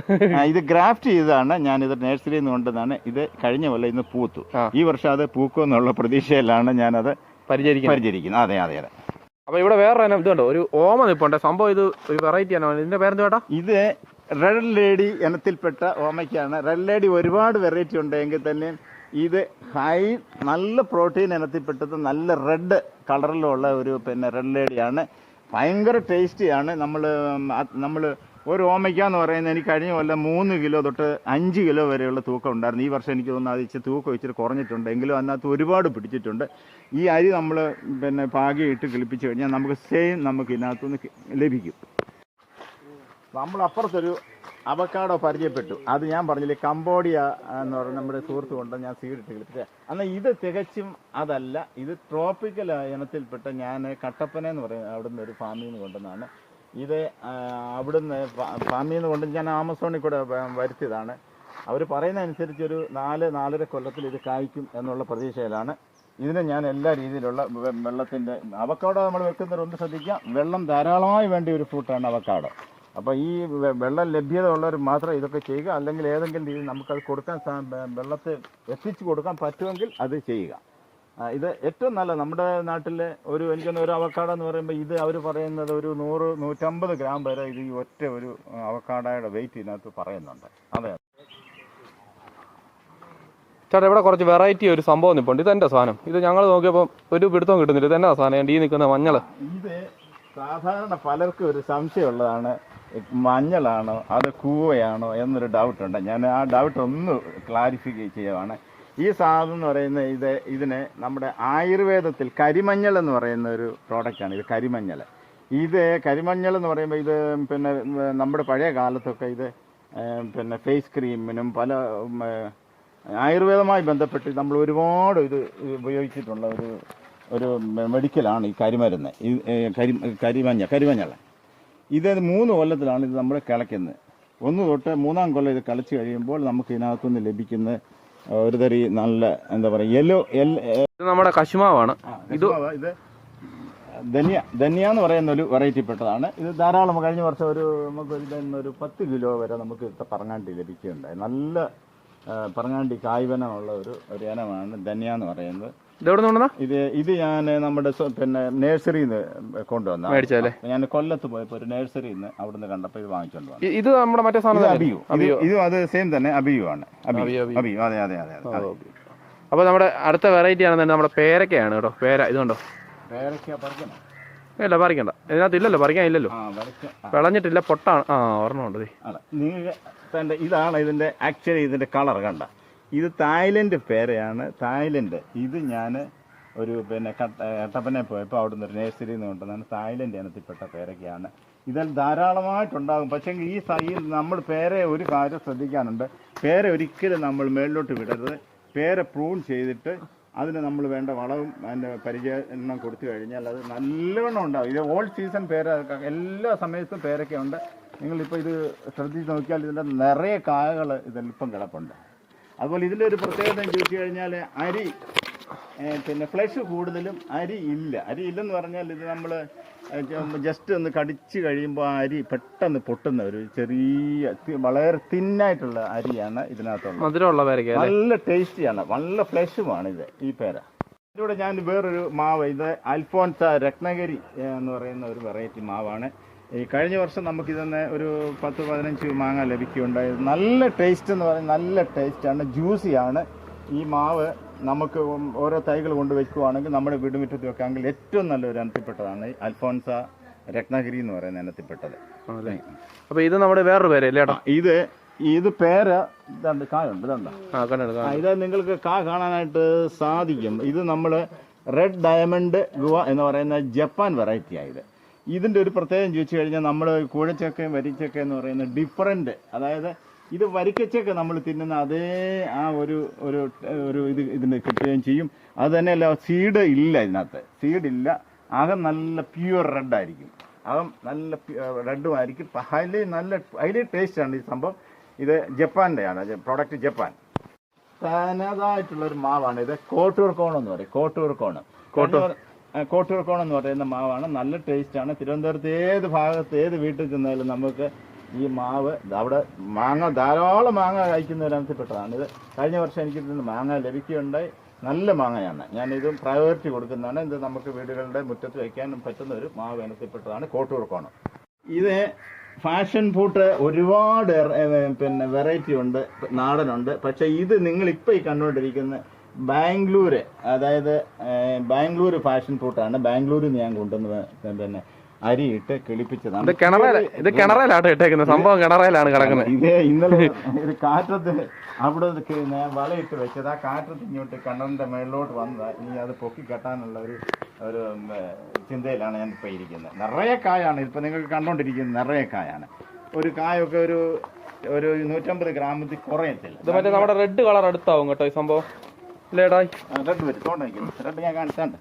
ഇത് ഗ്രാഫ്റ്റ് ചെയ്താണ് ഞാൻ ഇത് നഴ്സറിയിൽ നിന്ന് കൊണ്ടുവന്നാണ്. ഇത് കഴിഞ്ഞ കൊല്ലം ഇന്ന് പൂത്തു. ഈ വർഷം അത് പൂക്കുമെന്നുള്ള പ്രതീക്ഷയിലാണ് ഞാനത് പരിചരിക്കുന്നത്. പരിചരിക്കുന്നത്. അതെ അതെ അതെ. അപ്പൊ ഇവിടെ വേറെ ഇതുണ്ടോ. ഒരു ഓമ നിപ്പുണ്ട്. സംഭവം ഇത് ഒരു വെറൈറ്റി ആണ് ഇതിന്റെ പേരെന്ത് ചേട്ടാ? ഇത് റെഡ് ലേഡി ഇനത്തിൽപ്പെട്ട ഓമയ്ക്കാണ്. റെഡ് ലേഡി ഒരുപാട് വെറൈറ്റി ഉണ്ട്. എങ്കിൽ തന്നെ ഇത് ഹൈ നല്ല പ്രോട്ടീൻ ഇനത്തിൽപ്പെട്ടത് നല്ല റെഡ് കളറിലുള്ള ഒരു പിന്നെ റെഡ് ലേഡിയാണ് ഭയങ്കര ടേസ്റ്റിയാണ് നമ്മൾ നമ്മൾ ഒരു ഓമയ്ക്ക എന്ന് പറയുന്നത് എനിക്ക് കഴിഞ്ഞ കൊല്ലം മൂന്ന് കിലോ തൊട്ട് അഞ്ച് കിലോ വരെയുള്ള തൂക്കം ഉണ്ടായിരുന്നു. ഈ വർഷം എനിക്ക് തോന്നുന്നു അത് ഇച്ചിരി തൂക്കം ഇച്ചിരി കുറഞ്ഞിട്ടുണ്ട്. എങ്കിലും അതിനകത്ത് ഒരുപാട് പിടിച്ചിട്ടുണ്ട്. ഈ അരി നമ്മൾ പിന്നെ പാകിയിട്ട് കിളിപ്പിച്ച് കഴിഞ്ഞാൽ നമുക്ക് സെയിം നമുക്ക് ഇതിനകത്തുനിന്ന് ലഭിക്കും. നമ്മൾ അപ്പുറത്തൊരു അവക്കാടോ പരിചയപ്പെട്ടു. അത് ഞാൻ പറഞ്ഞില്ലേ കംബോഡിയ എന്ന് പറഞ്ഞ നമ്മുടെ സുഹൃത്ത് കൊണ്ട് ഞാൻ സീഡിട്ട് കിളിപ്പിച്ചത്. എന്നാൽ ഇത് തികച്ചും അതല്ല ഇത് ട്രോപ്പിക്കൽ ഇനത്തിൽപ്പെട്ട ഞാൻ കട്ടപ്പന എന്ന് പറയുന്നത് അവിടുന്ന് ഒരു ഫാമിൽ നിന്ന് കൊണ്ടുവന്നാണ് ഇത് അവിടുന്ന് ഫാമിൽ കൊണ്ട് ഞാൻ ആമസോണിൽ കൂടെ വരുത്തിയതാണ്. അവർ പറയുന്ന അനുസരിച്ച് ഒരു നാല് നാലര കൊല്ലത്തിൽ ഇത് കായ്ക്കും എന്നുള്ള പ്രതീക്ഷയിലാണ്. ഇതിന് ഞാൻ എല്ലാ രീതിയിലുള്ള വെള്ളത്തിന്റെ അവക്കാടോ നമ്മൾ വെക്കുന്നവർ ഒന്ന് ശ്രദ്ധിക്കുക. വെള്ളം ധാരാളമായി വേണ്ട ഒരു ഫ്രൂട്ടാണ് അവക്കാടോ. അപ്പോൾ ഈ വെള്ളം ലഭ്യത ഉള്ളവർ മാത്രം ഇതൊക്കെ ചെയ്യുക. അല്ലെങ്കിൽ ഏതെങ്കിലും രീതിയിൽ നമുക്കത് കൊടുക്കാൻ വെള്ളത്തെ എത്തിച്ചു കൊടുക്കാൻ പറ്റുമെങ്കിൽ അത് ചെയ്യുക. ഇത് ഏറ്റവും നല്ല നമ്മുടെ നാട്ടിലെ ഒരു എനിക്കൊന്ന് ഒരു അവക്കാട എന്ന് പറയുമ്പോൾ ഇത് അവർ പറയുന്നത് ഒരു നൂറ് നൂറ്റമ്പത് ഗ്രാം വരെ ഇത് ഈ ഒറ്റ ഒരു അവക്കാടയുടെ വെയിറ്റ് ഇതിനകത്ത് പറയുന്നുണ്ട്. അതെ. ചേട്ടാ ഇവിടെ കുറച്ച് വെറൈറ്റി ഒരു സംഭവം നിപ്പുണ്ട് ഇത് എന്റെ സാധനം. ഇത് ഞങ്ങൾ നോക്കിയപ്പോൾ ഒരു പിടുത്തം കിട്ടുന്നില്ല. ഇത് എന്നാ സാധനം. ഈ നിൽക്കുന്ന മഞ്ഞൾ. ഇത് സാധാരണ പലർക്കും ഒരു സംശയമുള്ളതാണ്. മഞ്ഞളാണോ അത് കൂവയാണോ എന്നൊരു ഡൗട്ടുണ്ട് ഞാൻ ആ ഡൗട്ട് ഒന്ന് ക്ലാരിഫൈ ചെയ്യുവാണ്. ഈ സാധനം എന്ന് പറയുന്ന ഇത് ഇതിനെ നമ്മുടെ ആയുർവേദത്തിൽ കരിമഞ്ഞൾ എന്ന് പറയുന്ന ഒരു പ്രോഡക്റ്റാണ് ഇത് കരിമഞ്ഞൾ. ഇത് കരിമഞ്ഞൾ എന്ന് പറയുമ്പോൾ ഇത് പിന്നെ നമ്മുടെ പഴയ കാലത്തൊക്കെ ഇത് പിന്നെ ഫേസ് ക്രീമിനും പല ആയുർവേദമായി ബന്ധപ്പെട്ട് നമ്മൾ ഒരുപാട് ഇത് ഉപയോഗിച്ചിട്ടുള്ള ഒരു ഒരു മെഡിക്കലാണ് ഈ കരിമരുന്ന്. ഈ കരി കരിമഞ്ഞ കരിമഞ്ഞൾ. ഇത് മൂന്ന് കൊല്ലത്തിലാണ് ഇത് നമ്മൾ കിളയ്ക്കുന്നത്. ഒന്ന് തൊട്ട് മൂന്നാം കൊല്ലം ഇത് കളിച്ച് കഴിയുമ്പോൾ നമുക്ക് ഇതിനകത്തുനിന്ന് ലഭിക്കുന്ന ഒരു തരി നല്ല എന്താ പറയുക യെല്ലോ ഇത് നമ്മുടെ കശുമാവാണ്. ഇത് ഇത് ധനിയ ധനിയ എന്ന് പറയുന്ന ഒരു വെറൈറ്റി പെട്ടതാണ്. ഇത് ധാരാളം കഴിഞ്ഞ വർഷം ഒരു നമുക്ക് ഒരു പത്ത് കിലോ വരെ നമുക്ക് പറങ്ങാണ്ടി ലഭിക്കുകയുണ്ടായി നല്ല പറങ്ങാണ്ടി കായ്വനമുള്ള ഒരു ഒരു ഇനമാണ് ധനിയ എന്ന് പറയുന്നത്. ഇത് ഇത് ഞാൻ നമ്മുടെ പിന്നെ നഴ്സറിയിൽ നിന്ന് കൊണ്ടുവന്ന മേടിച്ചല്ലേ ഞാൻ കൊല്ലത്ത് പോയപ്പോ ഒരു നഴ്സറിയിൽ നിന്ന് അവിടുന്ന് കണ്ടപ്പോൾ ഇത് വാങ്ങിച്ചോണ്ട് വന്നു. ഇത് നമ്മുടെ മറ്റേ സാധനം അബിയു. ഇത് അത് സെയിം തന്നെ. അബിയു ആണ്. അബിയു, അതെ അതെ അതെ അപ്പൊ നമ്മുടെ അടുത്ത വെറൈറ്റി ആണെന്ന് നമ്മുടെ പേരക്കയാണ് കേട്ടോ. പേര ഇതുണ്ടോ പേരക്ക പറിക്കണം. ഇല്ല പറിക്കണ്ട. ഇതിനകത്ത് ഇല്ലല്ലോ പറിക്കാൻ ഇല്ലല്ലോ. വിളഞ്ഞിട്ടില്ല പൊട്ടാണ്. ആ ഓർമ്മ ഉണ്ട് ഇതാണ് ഇതിന്റെ ആക്ച്വലി ഇതിന്റെ കളർ കണ്ട. ഇത് തായ്ലൻഡ് പേരയാണ്. തായ്ലൻഡ്. ഇത് ഞാൻ ഒരു പിന്നെ കട്ട കട്ടപ്പനെ പോയപ്പോൾ അവിടെ നിന്ന് ഒരു നേഴ്സറിയിൽ നിന്ന് കൊണ്ടുവന്നാണ്. തായ്ലൻഡ് ഇനത്തിൽപ്പെട്ട പേരൊക്കെയാണ്. ഇതിൽ ധാരാളമായിട്ടുണ്ടാകും. പക്ഷേ ഈ സൈ നമ്മൾ പേരെ ഒരു കാര്യം ശ്രദ്ധിക്കാനുണ്ട്. പേര ഒരിക്കലും നമ്മൾ മേളിലോട്ട് വിടരുത്. പേര പ്രൂൺ ചെയ്തിട്ട് അതിന് നമ്മൾ വേണ്ട വളവും അതിന്റെ പരിചരണം കൊടുത്തു കഴിഞ്ഞാൽ അത് നല്ലവണ്ണം ഉണ്ടാകും. ഇത് ഓൾ സീസൺ പേര എല്ലാ സമയത്തും പേരൊക്കെ ഉണ്ട് നിങ്ങളിപ്പോൾ ഇത് ശ്രദ്ധിച്ച് നോക്കിയാൽ ഇതിന്റെ നിറയെ കായകൾ ഇതിലിപ്പം കിടപ്പുണ്ട്. അതുപോലെ ഇതിന്റെ ഒരു പ്രത്യേകത ചോദിച്ചു കഴിഞ്ഞാൽ അരി പിന്നെ ഫ്ലഷ് കൂടുതലും അരി ഇല്ല. അരി ഇല്ലെന്ന് പറഞ്ഞാൽ ഇത് നമ്മൾ ജസ്റ്റ് ഒന്ന് കടിച്ച് കഴിയുമ്പോൾ ആ അരി പെട്ടെന്ന് പൊട്ടുന്ന ഒരു ചെറിയ വളരെ തിന്നായിട്ടുള്ള അരിയാണ് ഇതിനകത്തുള്ളത്. മധുരമുള്ള നല്ല ടേസ്റ്റിയാണ് നല്ല ഫ്ലഷുമാണ് ഇത് ഈ പേര. ഇതിലൂടെ ഞാൻ വേറൊരു മാവ് ഇത് അൽഫോൻസ രത്നഗിരി എന്ന് പറയുന്ന ഒരു വെറൈറ്റി മാവാണ്. ഈ കഴിഞ്ഞ വർഷം നമുക്ക് ഇതന്നെ ഒരു പത്ത് പതിനഞ്ച് മാങ്ങ ലഭിക്കുകയുണ്ടായി. നല്ല ടേസ്റ്റ് എന്ന് പറയുന്നത് നല്ല ടേസ്റ്റാണ് ജ്യൂസിയാണ് ഈ മാവ് നമുക്ക് ഓരോ തൈകൾ കൊണ്ട് വയ്ക്കുവാണെങ്കിൽ നമ്മുടെ വീടുമുറ്റത്ത് വെക്കാമെങ്കിൽ ഏറ്റവും നല്ലൊരു ഇനത്തിൽപ്പെട്ടതാണ് അൽഫോൻസ രത്നഗിരി എന്ന് പറയുന്ന ഇനത്തിൽപ്പെട്ടത്. അപ്പോൾ അപ്പൊ ഇത് നമ്മുടെ വേറൊരു പേരല്ലേ ചേട്ടാ ഇത് ഇത് പേര് കായുണ്ട് ആ കണ്ടു ഇത് നിങ്ങൾക്ക് കാ കാണാനായിട്ട് സാധിക്കും. ഇത് നമ്മൾ റെഡ് ഡയമണ്ട് ഗുവ എന്ന് പറയുന്ന ജപ്പാൻ വെറൈറ്റി ആയത് ഇതിന്റെ ഒരു പ്രത്യേകം ചോദിച്ചു കഴിഞ്ഞാൽ നമ്മൾ കുഴച്ചക്കയും വരിച്ചക്ക എന്ന് പറയുന്ന ഡിഫറന്റ് അതായത് ഇത് വരിക്കച്ചക്ക നമ്മൾ തിന്നുന്ന അതേ ആ ഒരു ഒരു ഒരു ഇത് ഇതിന് കിട്ടുകയും ചെയ്യും. അത് തന്നെയല്ല സീഡ് ഇല്ല ഇതിനകത്ത്. സീഡ് ഇല്ല. ആകെ നല്ല പ്യുവർ റെഡ് ആയിരിക്കും. ആകം നല്ല റെഡും ആയിരിക്കും. ഹൈലി നല്ല ഹൈലി ടേസ്റ്റ് ആണ് ഈ സംഭവം. ഇത് ജപ്പാന്റെയാണ് പ്രോഡക്റ്റ് ജപ്പാൻ. തനതായിട്ടുള്ള ഒരു മാവാണ്. ഇത് കോട്ടൂർ കോൺ എന്ന് പറയും. കോട്ടൂർ കോൺ. കോട്ടൂർ. കോട്ടൂർ കോൺ എന്ന് പറയുന്ന മാവാണ്. നല്ല ടേസ്റ്റാണ് തിരുവനന്തപുരത്ത് ഏത് ഭാഗത്ത് ഏത് വീട്ടിൽ ചെന്നാലും നമുക്ക് ഈ മാവ് അവിടെ മാങ്ങ ധാരാളം മാങ്ങ കഴിക്കുന്നവരനുസരിപ്പെട്ടതാണ് ഇത് കഴിഞ്ഞ വർഷം എനിക്ക് ഇതിന് മാങ്ങ ലഭിക്കുകയുണ്ടായി. നല്ല മാങ്ങയാണ്. ഞാൻ ഇത് പ്രയോറിറ്റി കൊടുക്കുന്നതാണ്. ഇത് നമുക്ക് വീടുകളുടെ മുറ്റത്ത് വയ്ക്കാനും പറ്റുന്ന ഒരു മാവ് ഇനത്തിൽപ്പെട്ടതാണ് കോട്ടൂർ കോണം ഇത് ഫാഷൻ ഫ്രൂട്ട് ഒരുപാട് പിന്നെ വെറൈറ്റി ഉണ്ട് നാടനുണ്ട്. പക്ഷേ ഇത് നിങ്ങൾ ഇപ്പോൾ ഈ കണ്ടുകൊണ്ടിരിക്കുന്ന ബാംഗ്ലൂര് അതായത് ബാംഗ്ലൂർ ബാംഗ്ലൂര് ഫാഷൻ ഫ്രൂട്ടാണ്. ബാംഗ്ലൂരിൽ നിന്ന് ഞാൻ കൊണ്ടുവന്ന് പിന്നെ അരിയിട്ട് കിളിപ്പിച്ചതാണ്. ഇത് കിണറയില ഇത് കിണറയിലാട്ടോ ഇട്ടേക്കുന്നത്. സംഭവം കിണറയിലാണ് കിടക്കുന്നത്. ഇത് ഇന്നലെ (laughs) ഇത് കാറ്റത്ത് അവിടെ ഞാൻ വലയിട്ട് വെച്ചത്. ആ കാറ്റത്ത് ഇങ്ങോട്ട് കിണറിന്റെ മേളിലോട്ട് വന്നതാ. ഇനി അത് പൊക്കി കെട്ടാനുള്ള ഒരു ഒരു ചിന്തയിലാണ് ഞാൻ ഇപ്പൊ ഇരിക്കുന്നത്. നിറയെ കായാണ് ഇപ്പൊ നിങ്ങൾക്ക് കണ്ടോണ്ടിരിക്കുന്നത് നിറയെ കായാണ്. ഒരു കായൊക്കെ ഒരു ഒരു നൂറ്റമ്പത് ഗ്രാമത്തിൽ കുറയത്തില്ല. ഇത് മറ്റേ നമ്മുടെ റെഡ് കളർ അടുത്താവും കേട്ടോ ഈ സംഭവം. ഇല്ലേടാ. റെഡ് വരും തോന്നിക്കുന്നു റെഡ് ഞാൻ കാണിച്ചാണ്ട്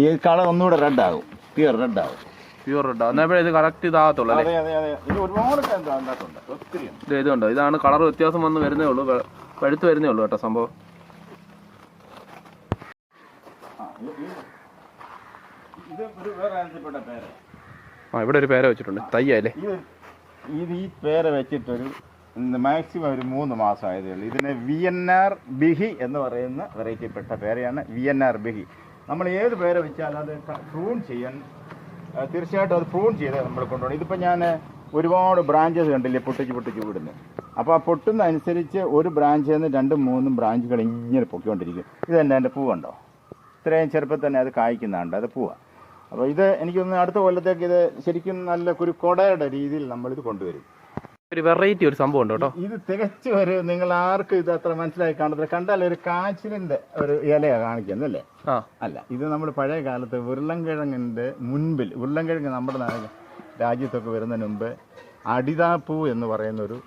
ഈ കളർ ഒന്നുകൂടെ റെഡ് ആകും പ്യൂർ റെഡ് ആകും പ്യൂർ റെഡ് ഇത് കറക്റ്റ് ഇതാകത്തുള്ളൂ ഒരുപാട് ഇതുണ്ട് ഇതാണ് കളർ വ്യത്യാസം വന്ന് വരുന്നേ ഉള്ളൂ. പഴുത്ത് വരുന്നേ ഉള്ളൂ കേട്ടോ സംഭവം. ആ, ഇവിടെ ഒരു പേര വെച്ചിട്ടുണ്ട്. തയ്യല്ലേ ഈ പേര വെച്ചിട്ടൊരു മാക്സിമം ഒരു മൂന്ന് മാസം ഉള്ളൂ. ഇതിന് വി എൻ ആർ ബിഹി എന്ന് പറയുന്ന വെറൈറ്റിപ്പെട്ട പേരെയാണ് വി എൻ ആർ ബിഹി നമ്മൾ ഏത് പേര് വെച്ചാൽ അത് പ്രൂൺ ചെയ്യാൻ തീർച്ചയായിട്ടും അത് പ്രൂൺ ചെയ്ത് നമ്മൾ കൊണ്ടുപോകണം. ഇതിപ്പോൾ ഞാൻ ഒരുപാട് ബ്രാഞ്ചസ് കണ്ടില്ലേ പൊട്ടിച്ച് പൊട്ടിച്ച് വിടുന്നു. അപ്പോൾ ആ പൊട്ടുന്ന അനുസരിച്ച് ഒരു ബ്രാഞ്ചിൽ നിന്ന് രണ്ടും മൂന്നും ബ്രാഞ്ചുകൾ ഇങ്ങനെ പൊക്കിക്കൊണ്ടിരിക്കും ഇത് തന്നെ എന്റെ പൂവുണ്ടോ ഇത്രയും ചെറുപ്പത്തിൽ തന്നെ അത് കായ്ക്കുന്നുണ്ട്. അത് പൂവാ. അപ്പോൾ ഇത് എനിക്കൊന്ന് അടുത്ത കൊല്ലത്തേക്ക് ഇത് ശരിക്കും നല്ല ഒരു കുടയുടെ രീതിയിൽ നമ്മളിത് കൊണ്ടുവരും. ഒരു വെറൈറ്റി ഒരു സംഭവം ഉണ്ട് കേട്ടോ? ഇത് തികച്ചും ഒരു നിങ്ങൾ ആർക്കും ഇത് അത്ര മനസ്സിലായി കാണത്തില്ല. കണ്ടാൽ ഒരു കാച്ചിലിന്റെ ഒരു ഇലയാണ് കാണിക്കുന്നത് അല്ലേ? അല്ല ഇത് നമ്മൾ പഴയ കാലത്ത് ഉരുളൻകിഴങ്ങിന്റെ മുൻപിൽ ഉരുളൻകിഴങ്ങ് നമ്മുടെ രാജ്യത്തൊക്കെ വരുന്നതിന് മുമ്പ് അടിതാപ്പൂ എന്ന് പറയുന്ന ഒരു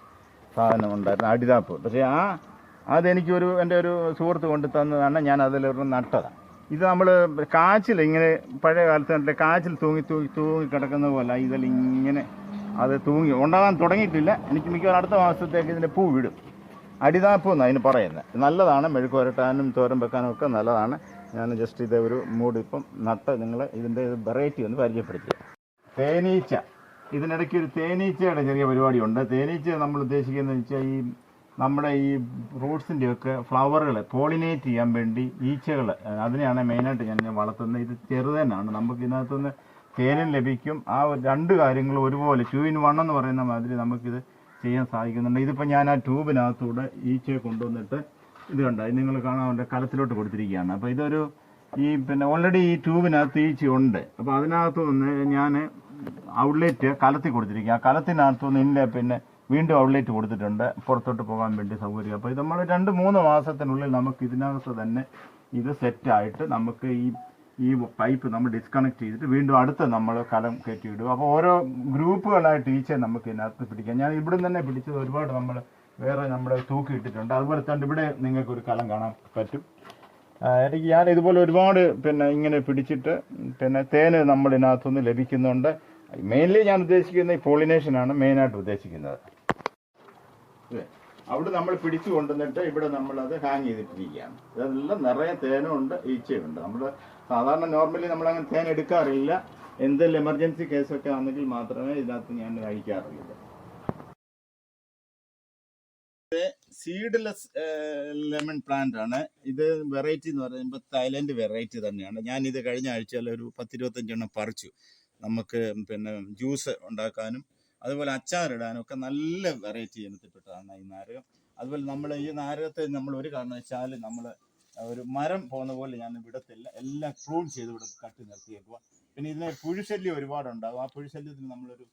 സാധനം ഉണ്ടായിരുന്നു അടിതാപ്പൂ. പക്ഷേ ആ അതെനിക്കൊരു എന്റെ ഒരു സുഹൃത്ത് കൊണ്ട് തന്നതാണ് ഞാൻ അതിലൊരു നട്ടതാണ് ഇത് നമ്മൾ കാച്ചിൽ ഇങ്ങനെ പഴയ കാലത്ത് കാച്ചിൽ തൂങ്ങി തൂങ്ങി തൂങ്ങി കിടക്കുന്ന പോലെ ഇതിലിങ്ങനെ അത് തൂങ്ങി ഉണ്ടാകാൻ തുടങ്ങിയിട്ടില്ല. എനിക്ക് മിക്കവാറും അടുത്ത മാസത്തേക്ക് ഇതിന്റെ പൂ വിടും. അടിതാപ്പ് എന്നാണ് അതിന് പറയുന്നത് നല്ലതാണ്. മെഴുക്ക് വരട്ടാനും തോരൻ വെക്കാനും ഒക്കെ നല്ലതാണ്. ഞാൻ ജസ്റ്റ് ഇത് ഒരു മൂട് ഇപ്പം നട്ട് നിങ്ങൾ ഇതിന്റെ വെറൈറ്റി ഒന്ന് പരിചയപ്പെടുത്തുക. തേനീച്ച. ഇതിനിടയ്ക്ക് ഒരു തേനീച്ചയുടെ ചെറിയ പരിപാടിയുണ്ട്. തേനീച്ച നമ്മൾ ഉദ്ദേശിക്കുന്നത് വെച്ചാൽ ഈ നമ്മുടെ ഈ ഫ്രൂട്ട്സിന്റെ ഒക്കെ ഫ്ലവറുകൾ പോളിനേറ്റ് ചെയ്യാൻ വേണ്ടി ഈച്ചകൾ അതിനെയാണ് മെയിനായിട്ട് ഞാൻ വളർത്തുന്നത്. ഇത് ചെറുതനാണ് നമുക്ക് ഇതിനകത്തുനിന്ന് തേനും ലഭിക്കും. ആ രണ്ട് കാര്യങ്ങളും ഒരുപോലെ ടു ഇൻ വൺ എന്ന് പറയുന്ന മാതിരി നമുക്കിത് ചെയ്യാൻ സാധിക്കുന്നുണ്ട്. ഇതിപ്പോൾ ഞാൻ ആ ട്യൂബിനകത്തൂടെ ഈച്ചയെ കൊണ്ടുവന്നിട്ട് ഇത് കണ്ട? നിങ്ങൾ കാണാൻ വേണ്ട കലത്തിലോട്ട് കൊടുത്തിരിക്കുകയാണ്. അപ്പോൾ ഇതൊരു ഈ പിന്നെ ഓൾറെഡി ഈ ട്യൂബിനകത്ത് ഈച്ച ഉണ്ട് അപ്പോൾ അതിനകത്ത് നിന്ന് ഞാൻ ഔട്ട്ലെറ്റ് കലത്തി കൊടുത്തിരിക്കുക ആ കലത്തിനകത്ത് നിന്ന് ഇല്ല പിന്നെ വീണ്ടും ഔട്ട്ലെറ്റ് കൊടുത്തിട്ടുണ്ട്. പുറത്തോട്ട് പോകാൻ വേണ്ടി സൗകര്യം. അപ്പോൾ ഇത് നമ്മൾ രണ്ട് മൂന്ന് മാസത്തിനുള്ളിൽ നമുക്ക് ഇതിനകത്ത് തന്നെ ഇത് സെറ്റായിട്ട് നമുക്ക് ഈ ഈ പൈപ്പ് നമ്മൾ ഡിസ്കണക്ട് ചെയ്തിട്ട് വീണ്ടും അടുത്ത നമ്മൾ കലം കയറ്റിയിടും. അപ്പോൾ ഓരോ ഗ്രൂപ്പുകളായിട്ട് ടീച്ചർ നമുക്ക് ഇതിനകത്ത് പിടിക്കാം. ഞാൻ ഇവിടെ തന്നെ പിടിച്ചത് ഒരുപാട് നമ്മൾ വേറെ നമ്മുടെ തൂക്കിയിട്ടിട്ടുണ്ട് അതുപോലെ തന്നെ ഇവിടെ നിങ്ങൾക്ക് ഒരു കലം കാണാൻ പറ്റും. എനിക്ക് ഞാൻ ഇതുപോലെ ഒരുപാട് പിന്നെ ഇങ്ങനെ പിടിച്ചിട്ട് പിന്നെ തേന് നമ്മൾ ഇതിനകത്തുനിന്ന് ലഭിക്കുന്നുണ്ട്. മെയിൻലി ഞാൻ ഉദ്ദേശിക്കുന്ന ഈ പോളിനേഷനാണ് മെയിനായിട്ട് ഉദ്ദേശിക്കുന്നത്? അവിടെ നമ്മൾ പിടിച്ചു കൊണ്ടുവന്നിട്ട് ഇവിടെ നമ്മളത് ഹാങ് ചെയ്തിട്ടിരിക്കുകയാണ്. ഇതെല്ലാം നിറയെ തേനുണ്ട് ഈച്ചയുണ്ട്. നമ്മൾ സാധാരണ നോർമലി നമ്മൾ അങ്ങനെ തേൻ എടുക്കാറില്ല. എന്തെങ്കിലും എമർജൻസി കേസൊക്കെ ആണെങ്കിൽ മാത്രമേ ഇതിനകത്ത് ഞാൻ കഴിക്കാറുള്ളൂ. സീഡ്ലെസ് ലെമൺ പ്ലാന്റ് ആണ്. ഇത് വെറൈറ്റി എന്ന് പറയുമ്പോൾ തായ്ലൻഡ് വെറൈറ്റി തന്നെയാണ്. ഞാൻ ഇത് കഴിഞ്ഞ ആഴ്ചയിൽ ഒരു പത്തിരുപത്തഞ്ചെണ്ണം പറിച്ചു. നമുക്ക് പിന്നെ ജ്യൂസ് ഉണ്ടാക്കാനും അതുപോലെ അച്ചാറിടാനും ഒക്കെ നല്ല വെറൈറ്റി ഇനത്തിൽപ്പെട്ടതാണ് ഈ നാരകം. അതുപോലെ നമ്മൾ ഈ നാരകത്തെ നമ്മൾ ഒരു കാരണവശാലും നമ്മൾ ഒരു മരം പോകുന്ന പോലെ ഞാൻ വിടത്തില്ല. എല്ലാം പ്രൂൺ ചെയ്ത് ഇവിടെ കട്ടി നിർത്തിയേക്കുക പിന്നെ ഇതിന് പുഴുശല്യം ഒരുപാടുണ്ടാകും. ആ പുഴുശല്യത്തിന് നമ്മളൊരു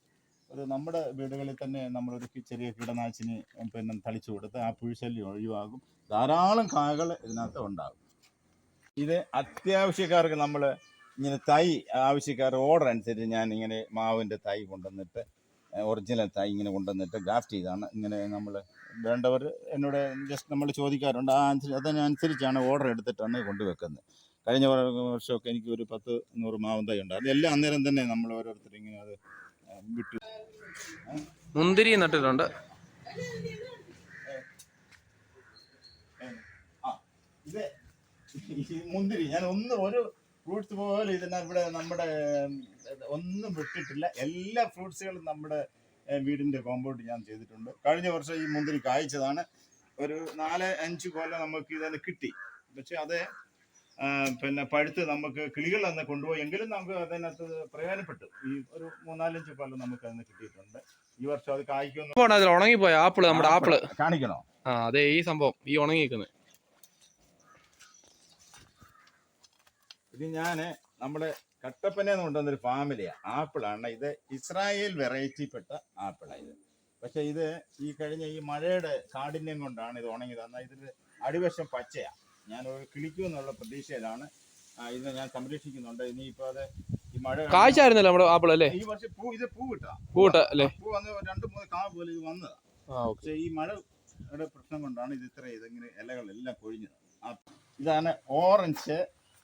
ഒരു നമ്മുടെ വീടുകളിൽ തന്നെ നമ്മളൊരു ചെറിയ കീടനാശിനി പിന്നെ തളിച്ചു കൊടുത്ത് ആ പുഴുശല്യം ഒഴിവാകും. ധാരാളം കായകൾ ഇതിനകത്ത് ഉണ്ടാകും. ഇത് അത്യാവശ്യക്കാർക്ക് നമ്മൾ ഇങ്ങനെ തൈ ആവശ്യക്കാർ ഓർഡർ അനുസരിച്ച് ഞാൻ ഇങ്ങനെ മാവിന്റെ തൈ കൊണ്ടുവന്നിട്ട് ഒറിജിനൽ തൈ ഇങ്ങനെ കൊണ്ടുവന്നിട്ട് ഗ്രാഫ്റ്റ് ചെയ്താണ്. ഇങ്ങനെ നമ്മൾ വേണ്ടവർ എന്നോട് ജസ്റ്റ് നമ്മൾ ചോദിക്കാറുണ്ട്. ആ അനുസരിച്ച് അതിനനുസരിച്ചാണ് ഓർഡർ എടുത്തിട്ടാണ് കൊണ്ടുവെക്കുന്നത്. കഴിഞ്ഞ വർ- വർഷമൊക്കെ എനിക്ക് ഒരു പത്ത് നൂറ് മാവും തൈ ഉണ്ട് അതെല്ലാം അന്നേരം തന്നെ നമ്മൾ ഓരോരുത്തർ ഇങ്ങനെ അത് വിട്ടു. മുന്തിരി നട്ടിട്ടുണ്ട്. ഇത് മുന്തിരി. ഞാൻ ഒന്ന് ഒരു ഫ്രൂട്ട്സ് പോലെ ഇതിനെ ഇവിടെ നമ്മുടെ ഒന്നും വിട്ടിട്ടില്ല. എല്ലാ ഫ്രൂട്ട്സുകളും നമ്മുടെ ഏ, വീടിന്റെ കോമ്പൗണ്ട് ഞാൻ ചെയ്തിട്ടുണ്ട്. കഴിഞ്ഞ വർഷം ഈ മുന്തിരി കായ്ച്ചതാണ്. ഒരു നാല് അഞ്ച് കൊല്ലം നമുക്ക് ഇതിന് കിട്ടി. പക്ഷെ അത് പിന്നെ പഴുത്ത് നമുക്ക് കിളികൾ അന്ന് കൊണ്ടുപോയി. എങ്കിലും നമുക്ക് അതിനകത്ത് പ്രയോജനപ്പെട്ടു. ഈ ഒരു മൂന്നാലഞ്ച് കൊല്ലം നമുക്ക് അതിന് കിട്ടിയിട്ടുണ്ട്. ഈ വർഷം അത് കായ്ക്കുന്നു. അതിൽ ഉണങ്ങിപ്പോയ ആപ്പിൾ നമ്മുടെ ആപ്പിൾ. കാണിക്കണോ? ആ അതെ ഈ സംഭവം ഈ ഉണങ്ങി നിൽക്കുന്നത് ഇത് ഞാൻ നമ്മുടെ കട്ടപ്പനന്ന് കൊണ്ടുവന്നൊരു ഫാമിലിയാണ് ആപ്പിളാണ്. ഇത് ഇസ്രായേൽ വെറൈറ്റി പെട്ട ആപ്പിളാണ് ഇത്. പക്ഷെ ഇത് ഈ കഴിഞ്ഞ ഈ മഴയുടെ കാഠിന്യം കൊണ്ടാണ് ഇത് ഉണങ്ങിയത് എന്നാൽ ഇതിന് അടിവശം പച്ചയാണ് ഞാൻ ഒരു കിളിക്കും എന്നുള്ള പ്രതീക്ഷയിലാണ് ഇതിനെ ഞാൻ സംരക്ഷിക്കുന്നുണ്ട്. ഇനിയിപ്പോൾ അത് ഈ മഴ കാഴ്ചയായിരുന്നല്ലോ കാഴ്ചായിരുന്നല്ലോ നമ്മുടെ ആപ്പിൾ അല്ലേ? ഈ വർഷം പൂ ഇത് പൂ കിട്ടാ. പൂ അല്ലേ? പൂ വന്ന് രണ്ട് മൂന്ന് കാ പോലെ ഇത് വന്നതാ. പക്ഷേ ഈ മഴയുടെ പ്രശ്നം കൊണ്ടാണ് ഇത് ഇത്ര ഇതിങ്ങനെ ഇലകളെല്ലാം കൊഴിഞ്ഞത്. ഇതാണ് ഓറഞ്ച്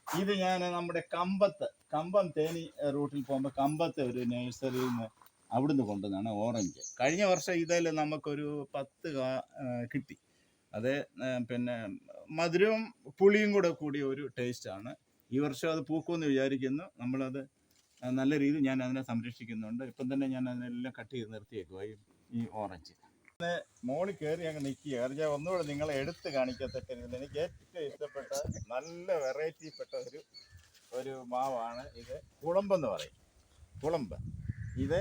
ഇത് ഞാൻ നമ്മുടെ കമ്പത്ത് കമ്പം തേനി റൂട്ടിൽ പോകുമ്പോൾ കമ്പത്തെ ഒരു നഴ്സറിയിൽ നിന്ന് അവിടുന്ന് കൊണ്ടുവന്നാണ് ഓറഞ്ച്. കഴിഞ്ഞ വർഷം ഇതിൽ നമുക്കൊരു പത്ത് കിട്ടി. അത് പിന്നെ മധുരവും പുളിയും കൂടെ കൂടിയ ഒരു ടേസ്റ്റാണ്. ഈ വർഷം അത് പൂക്കുമെന്ന് വിചാരിക്കുന്നു. നമ്മളത് നല്ല രീതിയിൽ ഞാൻ അതിനെ സംരക്ഷിക്കുന്നുണ്ട്. ഇപ്പം തന്നെ ഞാൻ അതിനെല്ലാം കട്ട് ചെയ്ത് നിർത്തിയേക്കുക ഈ ഈ ഓറഞ്ച്. മോളിൽ കയറി അങ്ങ് നിൽക്കുക ഞാൻ ഒന്നുകൂടെ നിങ്ങളെ എടുത്ത് കാണിക്കത്തക്ക എനിക്ക് ഏറ്റവും ഇഷ്ടപ്പെട്ട നല്ല വെറൈറ്റി പെട്ട ഒരു ഒരു മാവാണ് ഇത്. കുളമ്പെന്ന് പറയും. കുളമ്പ്. ഇത്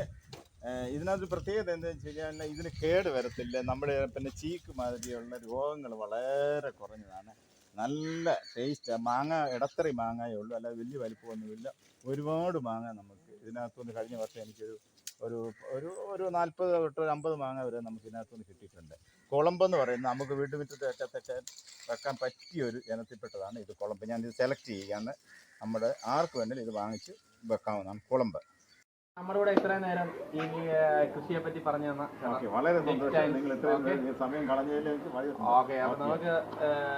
ഇതിനകത്ത് പ്രത്യേകത എന്താണെന്ന് വെച്ച് കഴിഞ്ഞാൽ ഇതിന് കേട് വരത്തില്ല. നമ്മുടെ പിന്നെ ചീക്ക് മാതിരിയുള്ള രോഗങ്ങൾ വളരെ കുറഞ്ഞതാണ്. നല്ല ടേസ്റ്റ് മാങ്ങ ഇടത്തറി മാങ്ങയേ ഉള്ളൂ. അല്ലാതെ വലിയ വലിപ്പമൊന്നുമില്ല. ഒരുപാട് മാങ്ങ നമുക്ക് ഇതിനകത്തുനിന്ന് കഴിഞ്ഞ വർഷം എനിക്കൊരു ഒരു ഒരു ഒരു നാൽപ്പത് തൊട്ട് ഒരു അമ്പത് മാങ്ങ വരെ നമുക്ക് ഇതിനകത്തുനിന്ന് കിട്ടിയിട്ടുണ്ട്. കുളമ്പെന്ന് പറയുന്നത് നമുക്ക് വീട്ടുമുറ്റത്ത് തെറ്റാൻ വെക്കാൻ പറ്റിയ ഒരു ഇനത്തിൽപ്പെട്ടതാണ് ഇത് കുളമ്പ്. ഞാനിത് സെലക്ട് ചെയ്യുകയാണ്. നമ്മുടെ ആർക്ക് വേണമെങ്കിലും ഇത് വാങ്ങിച്ച് വെക്കാവുന്നതാണ് കുളമ്പ്. നമ്മുടെ കൂടെ ഇത്രയും നേരം ഈ കൃഷിയെ പറ്റി പറഞ്ഞു തന്ന ഓക്കെ വളരെ സന്തോഷം. നിങ്ങൾ ഇത്രയും സമയം കളഞ്ഞതിൽ ഓക്കെ അപ്പൊ നമുക്ക്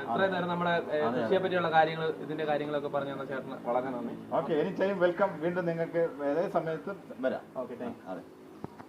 ഇത്രയും നേരം നമ്മുടെ കൃഷിയെ പറ്റിയുള്ള കാര്യങ്ങൾ ഇതിന്റെ കാര്യങ്ങളൊക്കെ പറഞ്ഞു തന്ന ചേട്ടന് വളരെ നന്ദി. ഓക്കെ എനി ടൈം വെൽക്കം വീണ്ടും നിങ്ങൾക്ക് ഏതേ സമയത്ത് വരാം. ഓക്കെ താങ്ക് അതെ.